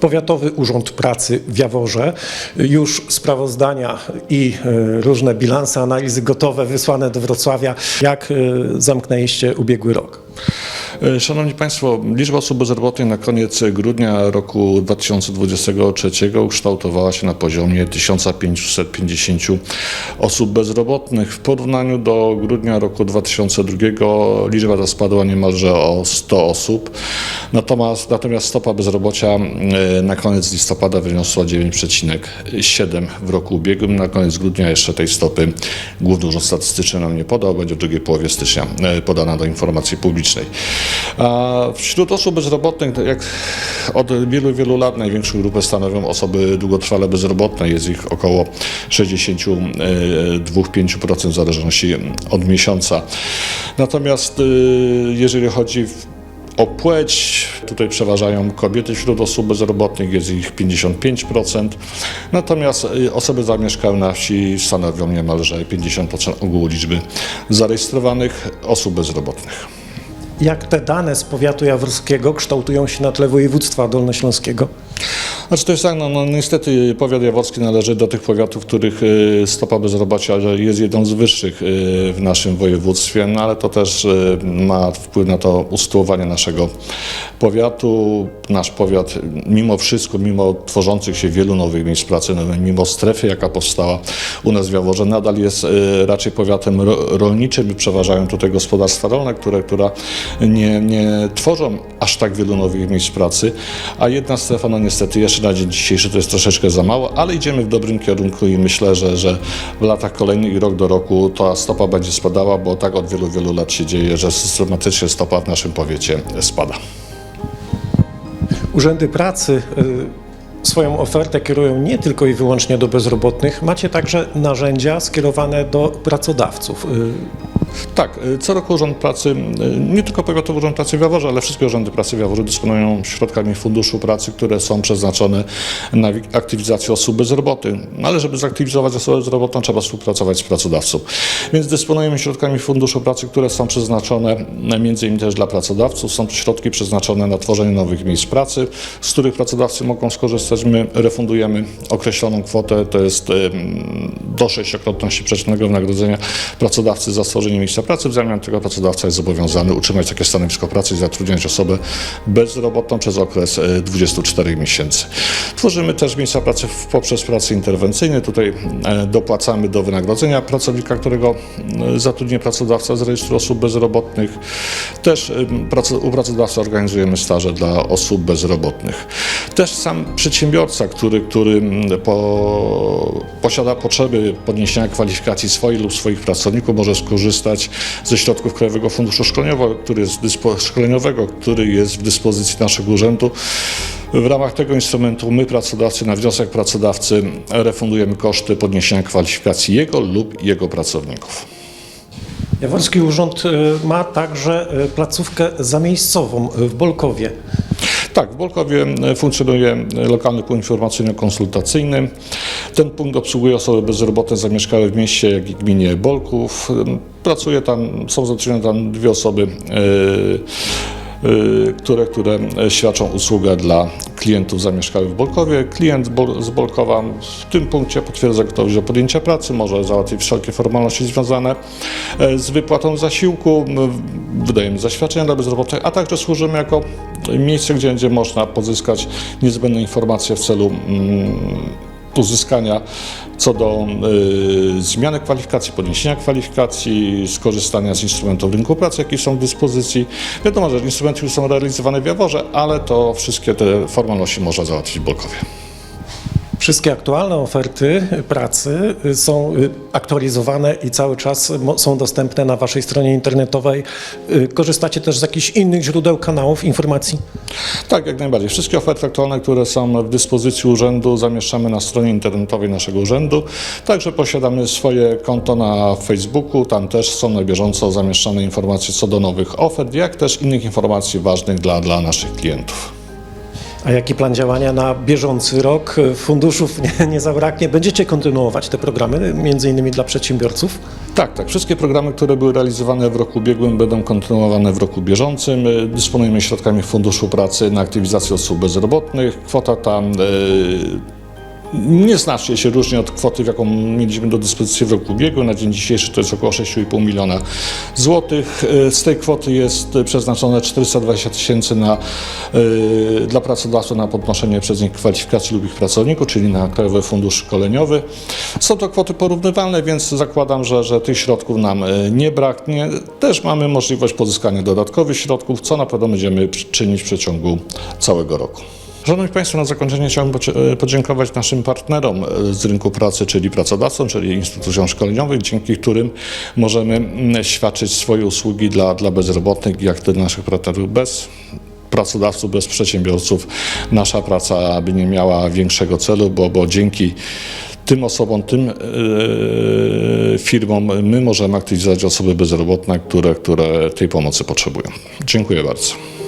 Powiatowy Urząd Pracy w Jaworze. Już sprawozdania i e, różne bilanse, analizy gotowe, wysłane do Wrocławia. Jak e, zamknęliście ubiegły rok? E, Szanowni Państwo, liczba osób bezrobotnych na koniec grudnia roku 2023 ukształtowała się na poziomie 1550 osób bezrobotnych. W porównaniu do grudnia roku 2002 liczba ta spadła niemalże o 100 osób. Natomiast, natomiast stopa bezrobocia e, na koniec listopada wyniosła 9,7 w roku ubiegłym. Na koniec grudnia jeszcze tej stopy Główny Urząd Statystyczny nam nie podał, będzie w drugiej połowie stycznia e, podana do informacji publicznej. Wśród osób bezrobotnych, jak od wielu, wielu lat największą grupę stanowią osoby długotrwale bezrobotne. Jest ich około 62-5% w zależności od miesiąca. Natomiast y, jeżeli chodzi o płeć, tutaj przeważają kobiety wśród osób bezrobotnych, jest ich 55%, natomiast y, osoby zamieszkałe na wsi stanowią niemalże 50% ogółu liczby zarejestrowanych osób bezrobotnych. Jak te dane z powiatu jaworskiego kształtują się na tle województwa dolnośląskiego? Znaczy to jest tak, no, no niestety powiat jaworski należy do tych powiatów, których y, stopa bezrobocia jest jedną z wyższych y, w naszym województwie, no ale to też y, ma wpływ na to usytuowanie naszego powiatu. Nasz powiat mimo wszystko, mimo tworzących się wielu nowych miejsc pracy, no, mimo strefy, jaka powstała u nas w Jaworze, nadal jest raczej powiatem ro, rolniczym i przeważają tutaj gospodarstwa rolne, które, które nie, nie tworzą aż tak wielu nowych miejsc pracy, a jedna strefa, no niestety jeszcze na dzień dzisiejszy to jest troszeczkę za mało, ale idziemy w dobrym kierunku i myślę, że, że w latach kolejnych i rok do roku ta stopa będzie spadała, bo tak od wielu, wielu lat się dzieje, że systematycznie stopa w naszym powiecie spada. Urzędy pracy y, swoją ofertę kierują nie tylko i wyłącznie do bezrobotnych, macie także narzędzia skierowane do pracodawców. Tak, y, co roku Urząd Pracy, y, nie tylko Powiatowy Urząd Pracy w Jaworze, ale wszystkie urzędy pracy w Jaworze dysponują środkami Funduszu Pracy, które są przeznaczone na wi- aktywizację osób bezrobotnych. No Ale żeby zaktywizować osobę bezrobotną, trzeba współpracować z pracodawcą. Więc dysponujemy środkami Funduszu Pracy, które są przeznaczone na- między innymi też dla pracodawców. Są to środki przeznaczone na tworzenie nowych miejsc pracy, z których pracodawcy mogą skorzystać. My refundujemy określoną kwotę, to jest do sześciokrotności przeciętnego wynagrodzenia pracodawcy za stworzenie miejsca pracy. W zamian tego pracodawca jest zobowiązany utrzymać takie stanowisko pracy i zatrudniać osobę bezrobotną przez okres e, 24 miesięcy. Tworzymy też miejsca pracy poprzez pracy interwencyjne. Tutaj e, dopłacamy do wynagrodzenia pracownika, którego e, zatrudni pracodawca z rejestru osób bezrobotnych. Też e, u pracodawcy organizujemy staże dla osób bezrobotnych. Też sam przedsiębiorca, który, który po, posiada potrzeby podniesienia kwalifikacji swojej lub swoich pracowników, może skorzystać ze środków Krajowego Funduszu Szkoleniowego, który jest dyspo, szkoleniowego, który jest w dyspozycji naszego urzędu. W ramach tego instrumentu my, pracodawcy, na wniosek pracodawcy refundujemy koszty podniesienia kwalifikacji jego lub jego pracowników. Jaworski Urząd y, ma także y, placówkę zamiejscową y, w Bolkowie. Tak, w Bolkowie e, funkcjonuje lokalny punkt informacyjno-konsultacyjny. Ten punkt obsługuje osoby bezrobotne zamieszkałe w mieście, jak i gminie Bolków. Pracuje tam, są zatrudnione tam dwie osoby, e, e, które, które świadczą usługę dla klientów zamieszkałych w Bolkowie. Klient z Bol- z Bolkowa w tym punkcie potwierdza gotowość do podjęcia pracy, może załatwić wszelkie formalności związane e, z wypłatą zasiłku, wydajemy zaświadczenia dla bezrobotnych, a także służymy jako miejsce, gdzie będzie można pozyskać niezbędne informacje w celu mm, uzyskania co do y, zmiany kwalifikacji, podniesienia kwalifikacji, skorzystania z instrumentów rynku pracy, jakie są w dyspozycji. Wiadomo, że instrumenty już są realizowane w Jaworze, ale to wszystkie te formalności można załatwić w Bolkowie. Wszystkie aktualne oferty pracy y, są y, aktualizowane i cały czas są dostępne na Waszej stronie internetowej. Y, Korzystacie też z jakichś innych źródeł, kanałów informacji? Tak, jak najbardziej. Wszystkie oferty aktualne, które są w dyspozycji urzędu, zamieszczamy na stronie internetowej naszego urzędu. Także posiadamy swoje konto na Facebooku. Tam też są na bieżąco zamieszczane informacje co do nowych ofert, jak też innych informacji ważnych dla, dla naszych klientów. A jaki plan działania na bieżący rok? Funduszów nie, nie zabraknie. Będziecie kontynuować te programy, między innymi dla przedsiębiorców? Tak, tak. Wszystkie programy, które były realizowane w roku ubiegłym, będą kontynuowane w roku bieżącym. Y, Dysponujemy środkami Funduszu Pracy na aktywizację osób bezrobotnych. Kwota tam nieznacznie się różni od kwoty, jaką mieliśmy do dyspozycji w roku ubiegłym. Na dzień dzisiejszy to jest około 6,5 miliona złotych. Y, Z tej kwoty jest przeznaczone 420 tysięcy na, y, dla pracodawców na podnoszenie przez nich kwalifikacji lub ich pracowników, czyli na Krajowy Fundusz Szkoleniowy. Są to kwoty porównywalne, więc zakładam, że, że tych środków nam y, nie braknie. Też mamy możliwość pozyskania dodatkowych środków, co na pewno będziemy czynić w przeciągu całego roku. Szanowni Państwo, na zakończenie chciałbym podzie- podziękować naszym partnerom e, z rynku pracy, czyli pracodawcom, czyli instytucjom szkoleniowych, dzięki którym możemy mm, świadczyć swoje usługi dla, dla bezrobotnych, jak dla naszych partnerów bez pracodawców, bez przedsiębiorców. Nasza praca by nie miała większego celu, bo, bo dzięki tym osobom, tym e, firmom my możemy aktywizować osoby bezrobotne, które, które tej pomocy potrzebują. Dziękuję bardzo.